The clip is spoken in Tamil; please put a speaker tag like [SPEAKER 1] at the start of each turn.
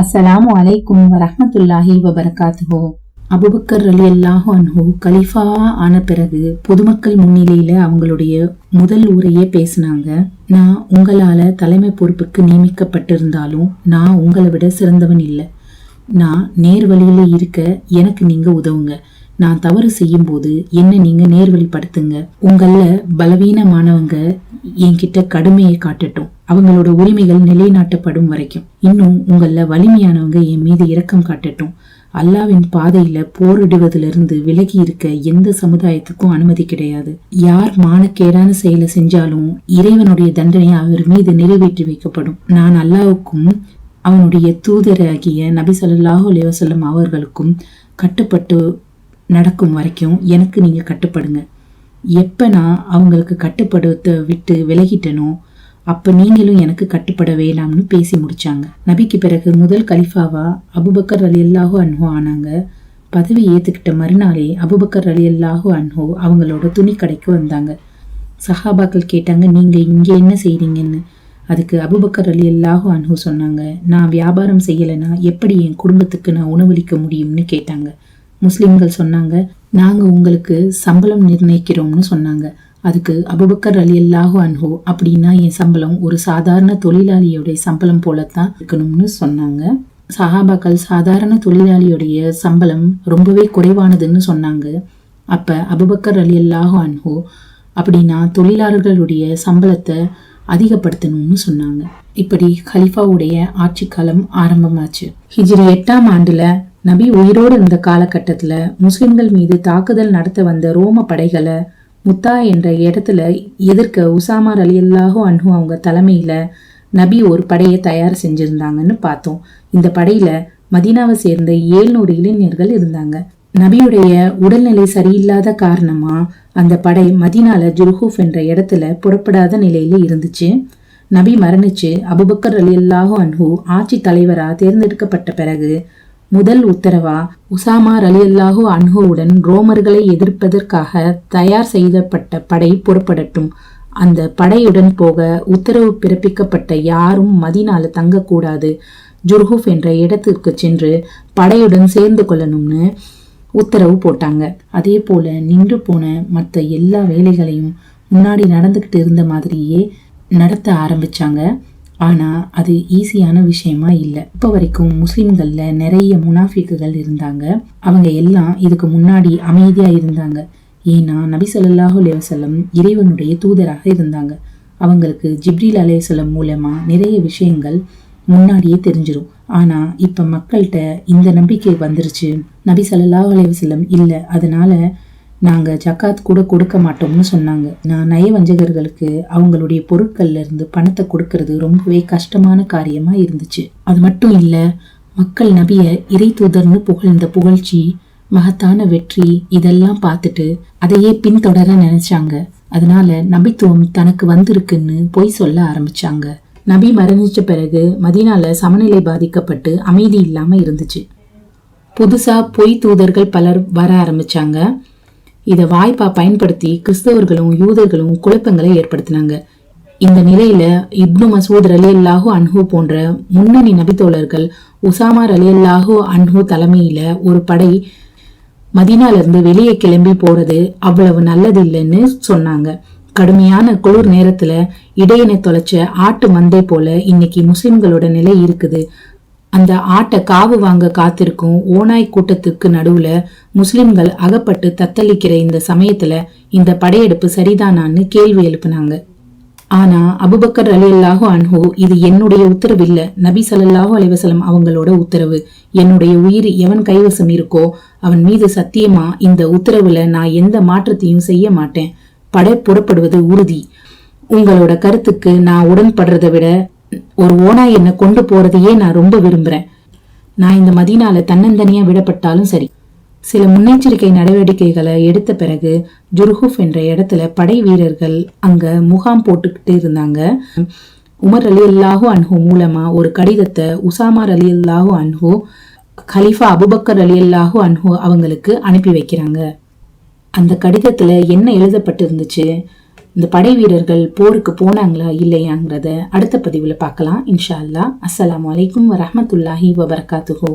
[SPEAKER 1] அஸ்ஸலாமு அலைக்கும் வரஹ்மத்துல்லாஹி வபரகாத்துஹோ. அபுபக்கர் அலி அல்லாஹு அன்ஹோ கலிஃபாவா ஆன பிறகு பொதுமக்கள் முன்னிலையில அவங்களுடைய முதல் உரையே பேசினாங்க. நான் உங்களால தலைமை பொறுப்புக்கு நியமிக்கப்பட்டிருந்தாலும் நான் உங்களை விட சிறந்தவன் இல்லை. நான் நேர் வழியில இருக்க எனக்கு நீங்க உதவுங்க. நான் தவறு செய்யும் போது என்ன நீங்க நேர்வழிப்படுத்துங்க. உங்கள பலவீனமானவங்க என்கிட்ட கடுமையை காட்டட்டும். அவங்களோட உரிமைகள் நிலைநாட்டப்படும் வரைக்கும். இன்னும் உங்களில் வலிமையானவங்க என் மீது இரக்கம் காட்டட்டும். அல்லாவின் பாதையில போரிடுவதிலிருந்து விலகி இருக்க எந்த சமுதாயத்துக்கும் அனுமதி கிடையாது. யார் மானக்கேடான செயலை செஞ்சாலும் இறைவனுடைய தண்டனை அவர் மீது நிறைவேற்றி வைக்கப்படும். நான் அல்லாவுக்கும் அவனுடைய தூதராகிய நபி ஸல்லல்லாஹு அலைஹி அவர்களுக்கும் கட்டுப்பட்டு நடக்கும் வரைக்கும் எனக்கு நீங்க கட்டுப்படுங்க. எப்ப நான் அவங்களுக்கு கட்டுப்படுத்த விட்டு விலகிட்டனோ அப்ப நீங்களும் எனக்கு கட்டுப்பட வேணாம்னு பேசி முடிச்சாங்க. நபிக்கு பிறகு முதல் கலிஃபாவா அபுபக்கர் அலி அல்லாஹு அன்ஹோ ஆனாங்க. பதவி ஏத்துக்கிட்ட மறுநாளே அபுபக்கர் அலி அல்லாஹு அன்ஹோ அவங்களோட துணி கடைக்கு வந்தாங்க. சஹாபாக்கள் கேட்டாங்க நீங்க இங்க என்ன செய்றீங்கன்னு? அதுக்கு அபுபக்கர் அலி அல்லாஹு அன்ஹு சொன்னாங்க நான் வியாபாரம் செய்யலைன்னா எப்படி என் குடும்பத்துக்கு நான் உணவளிக்க முடியும்னு கேட்டாங்க. முஸ்லிம்கள் சொன்னாங்க நாங்கள் உங்களுக்கு சம்பளம் நிர்ணயிக்கிறோம்னு சொன்னாங்க. அதுக்கு அபுபக்கர் அலி அல்லாஹு அன்ஹோ அப்படின்னா என் சம்பளம் ஒரு சாதாரண தொழிலாளியோடைய சம்பளம் போலத்தான் இருக்கணும்னு சொன்னாங்க. சஹாபாக்கள் சாதாரண தொழிலாளியுடைய சம்பளம் ரொம்பவே குறைவானதுன்னு சொன்னாங்க. அப்ப அபுபக்கர் அலி அல்லாஹு அன்ஹோ அப்படின்னா தொழிலாளர்களுடைய சம்பளத்தை அதிகப்படுத்தணும்னு சொன்னாங்க. இப்படி ஹலிஃபாவுடைய ஆட்சி காலம் ஆரம்பமாச்சு. ஹிஜ்ரி எட்டாம் ஆண்டுல நபி உயிரோடு இருந்த காலகட்டத்தில் முஸ்லிம்கள் மீது தாக்குதல் நடத்த வந்த ரோம படைகளை முத்தா என்ற இடத்துல எதிர்க்க உசாமா அலி அல்லாஹு அன்ஹு அவங்க தலைமையில நபி ஒரு படையை தயார் செஞ்சிருந்தாங்கன்னு பார்த்தோம். இந்த படையில மதீனாவை சேர்ந்த ஏழ்நூறு இளைஞர்கள் இருந்தாங்க. நபியுடைய உடல்நிலை சரியில்லாத காரணமா அந்த படை மதீனால ஜுர்ஹூஃப் என்ற இடத்துல புறப்படாத நிலையில இருந்துச்சு. நபி மரணிச்சு அபுபக்கர் அலி அல்லாஹு அன்ஹு ஆட்சி தலைவரா தேர்ந்தெடுக்கப்பட்ட பிறகு முதல் உத்தரவா? உசாமா அலி அல்லாஹு அன்ஹுவுடன் ரோமர்களை எதிர்ப்பதற்காக தயார் செய்யப்பட்ட படை புறப்படட்டும். அந்த படையுடன் போக உத்தரவு பிறப்பிக்கப்பட்ட யாரும் மதினால தங்கக்கூடாது. ஜுர்ஹூஃப் என்ற இடத்திற்கு சென்று படையுடன் சேர்ந்து கொள்ளணும்னு உத்தரவு போட்டாங்க. அதே போல நின்று போன மற்ற எல்லா வேலைகளையும் முன்னாடி நடந்துக்கிட்டு இருந்த மாதிரியே நடத்த ஆரம்பிச்சாங்க. ஆனால் அது ஈஸியான விஷயமா இல்லை. இப்போ வரைக்கும் முஸ்லீம்களில் நிறைய முனாஃபிக்குகள் இருந்தாங்க. அவங்க எல்லாம் இதுக்கு முன்னாடி அமைதியாக இருந்தாங்க. ஏன்னா நபி சொல்லாஹு அலைஹி இறைவனுடைய தூதராக இருந்தாங்க. அவங்களுக்கு ஜிப்ரீல் அலைஹிஸ்ஸலாம் மூலமாக நிறைய விஷயங்கள் முன்னாடியே தெரிஞ்சிடும் ஆனால் இப்போ மக்கள்கிட்ட இந்த நம்பிக்கை வந்துருச்சு. நபி ஸல்லல்லாஹு அலைஹி இல்லை. அதனால நாங்கள் ஜக்காத் கூட கொடுக்க மாட்டோம்னு சொன்னாங்க. நான் நயவஞ்சகர்களுக்கு அவங்களுடைய பொருட்கள்ல இருந்து பணத்தை கொடுக்கறது ரொம்பவே கஷ்டமான காரியமா இருந்துச்சு. அது மட்டும் இல்ல மக்கள் நபிய இறை தூதர்னு புகழ்ந்த புகழ்ச்சி மகத்தான வெற்றி இதெல்லாம் பார்த்துட்டு அதையே பின்தொடர நினைச்சாங்க. அதனால நபித்துவம் தனக்கு வந்திருக்குன்னு பொய் சொல்ல ஆரம்பிச்சாங்க. நபி மரணிச்ச பிறகு மதினால சமநிலை பாதிக்கப்பட்டு அமைதி இல்லாம இருந்துச்சு. புதுசா பொய் தூதர்கள் பலர் வர ஆரம்பிச்சாங்க. இதை வாய்ப்பா பயன்படுத்தி கிறிஸ்தவர்களும் யூதர்களும் குழப்பங்களை ஏற்படுத்தினாங்க. இந்த நிலையில இப்னு மசூத் அலி அல்லாஹு அன்ஹு போன்ற முன்னணி நபித்தோழர்கள் உசாமா அலி அல்லாஹு அன்ஹு தலைமையில ஒரு படை மதினாலிருந்து வெளியே கிளம்பி போறது அவ்வளவு நல்லது இல்லைன்னு சொன்னாங்க. கடுமையான குளிர் நேரத்துல இடையினை தொலைச்ச ஆட்டு மந்தை போல இன்னைக்கு முஸ்லிம்களோட நிலை இருக்குது. அந்த ஆட்டை காவு வாங்க காத்திருக்கும் ஓனாய் கூட்டத்துக்கு நடுவுல முஸ்லிம்கள் அகப்பட்டு தத்தளிக்கிற இந்த சமயத்துல இந்த படையெடுப்பு சரிதானான்னு கேள்வி எழுப்புனாங்க. ஆனா அபுபக்கர் அலி அல்லாஹு அன்ஹு இது என்னுடைய உத்தரவு இல்ல நபி ஸல்லல்லாஹு அலைவசலம் அவங்களோட உத்தரவு. என்னுடைய உயிர் எவன் கைவசம் இருக்கோ அவன் மீது சத்தியமா இந்த உத்தரவுல நான் எந்த மாற்றத்தையும் செய்ய மாட்டேன். படை புறப்படுவது உறுதி. உங்களோட கருத்துக்கு நான் உடன்படுறதை விட ஒரு ஓனா என்னை கொண்டு போறதையே நான் ரொம்ப விரும்புறேன். நான் இந்த மதீனால தன்னந்தனியா விடப்பட்டாலும் சரி. சில முன்னெச்சரிக்கை நடவடிக்கைகளை எடுத்த பிறகு ஜுர்ஹூஃப் என்ற இடத்துல படை வீரர்கள் அங்க முகாம் போட்டுக்கிட்டு இருந்தாங்க. உமர் அலி அல்லாஹு அன்ஹு மூலமா ஒரு கடிதத்தை உசாமார் அலி அல்லாஹு அன்ஹு கலீஃபா அபுபக்கர் அலி அல்லாஹு அன்ஹு அவங்களுக்கு அனுப்பி வைக்கிறாங்க. அந்த கடிதத்துல என்ன எழுதப்பட்டிருந்துச்சு? இந்த படை வீரர்கள் போருக்கு போனாங்களா இல்லையாங்கிறத அடுத்த பதிவுல பார்க்கலாம். இன்ஷா அல்லாஹ். அஸ்லாம் அலைக்கும் வரமத்துல்லாஹி வபர்காத்துகோ